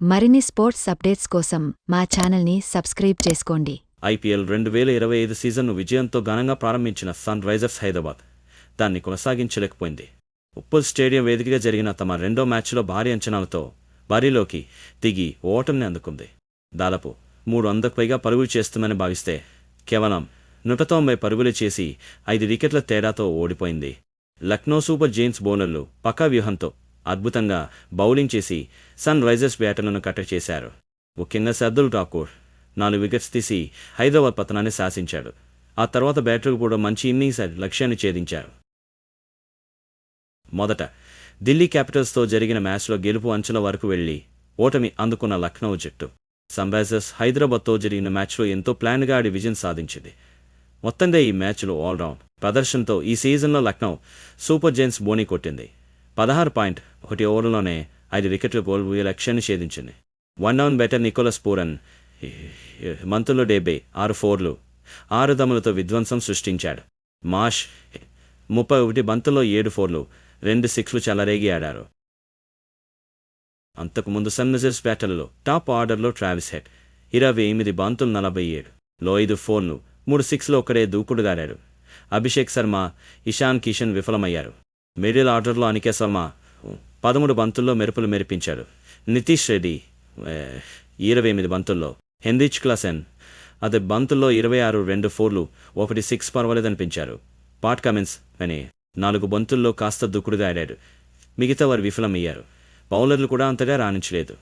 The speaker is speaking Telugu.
మరిన్ని స్పోర్ట్స్ అప్డేట్స్ కోసం మా ఛానల్ని సబ్స్క్రైబ్ చేసుకోండి. ఐపీఎల్ రెండు వేల ఇరవై ఐదు సీజన్ను విజయంతో ఘనంగా ప్రారంభించిన సన్ రైజర్స్ హైదరాబాద్ దాన్ని కొనసాగించలేకపోయింది. ఉప్పల్ స్టేడియం వేదికగా జరిగిన తమ రెండో మ్యాచ్లో భారీ అంచనాలతో బరిలోకి దిగి ఓటమిని అందుకుంది. దాదాపు మూడు వందకు పైగా పరుగులు చేస్తుందని భావిస్తే కేవలం నూట తొంభై పరుగులు చేసి ఐదు వికెట్ల తేడాతో ఓడిపోయింది. లక్నో సూపర్ జైన్స్ బౌలర్లు పక్కా వ్యూహంతో అద్భుతంగా బౌలింగ్ చేసి సన్ రైజర్స్ బ్యాటర్లను కట్ట చేశారు. ముఖ్యంగా సర్దుల్ ఠాకూర్ నాలుగు వికెట్స్ తీసి హైదరాబాద్ పతనాన్ని శాసించాడు ఆ తర్వాత బ్యాటర్కు కూడా మంచి ఇన్నింగ్స్ లక్ష్యాన్ని ఛేదించారు. మొదట ఢిల్లీ క్యాపిటల్స్తో జరిగిన మ్యాచ్లో గెలుపు అంచుల వరకు వెళ్ళి ఓటమి అందుకున్న లక్నో జట్టు. సన్రైజర్స్ హైదరాబాద్తో జరిగిన మ్యాచ్లో ఎంతో ప్లాన్గా ఆడి విజయం సాధించింది. మొత్తంగా ఈ మ్యాచ్లో ఆల్రౌండ్ ప్రదర్శనతో ఈ సీజన్లో లక్నో సూపర్ జైన్స్ బోనీ కొట్టింది. పదహారు పాయింట్ ఒకటి ఓవర్లోనే ఐదు వికెట్లు కోల్పోయే లక్ష్యాన్ని ఛేదించింది. One down batter Nicholas Pooran మంతుల్లో డెబ్బై ఆరు ఫోర్లు ఆరు దమ్ములతో విధ్వంసం సృష్టించాడు. మాష్ ముప్పై ఒకటి బంతుల్లో ఏడు ఫోర్లు రెండు సిక్స్లు చెలరేగి ఆడారు. అంతకుముందు సన్ రైజర్స్ బ్యాటర్లలో టాప్ ఆర్డర్లో ట్రావిస్ హెడ్ ఇరవై ఎనిమిది బంతులు నలభై ఏడు లో ఐదు ఫోన్లు మూడు సిక్స్లు ఒక్కడే దూకుడుగాడాడు అభిషేక్ శర్మ ఇషాన్ కిషన్ విఫలమయ్యారు. మిడిల్ ఆర్డర్లో అనికే శర్మ పదమూడు బంతుల్లో మెరుపులు మెరిపించాడు. నితీష్ రెడ్డి ఇరవై ఎనిమిది బంతుల్లో. హెన్రిచ్ క్లాసెన్ అది బంతుల్లో ఇరవై ఆరు రెండు ఫోర్లు ఒకటి సిక్స్ పర్వాలేదనిపించారు. పాట్ కమిన్స్ అని నాలుగు బంతుల్లో కాస్త దుక్కుడుగా ఆడాడు మిగతా వారు విఫలమయ్యారు. బౌలర్లు కూడా అంతగా రాణించలేదు.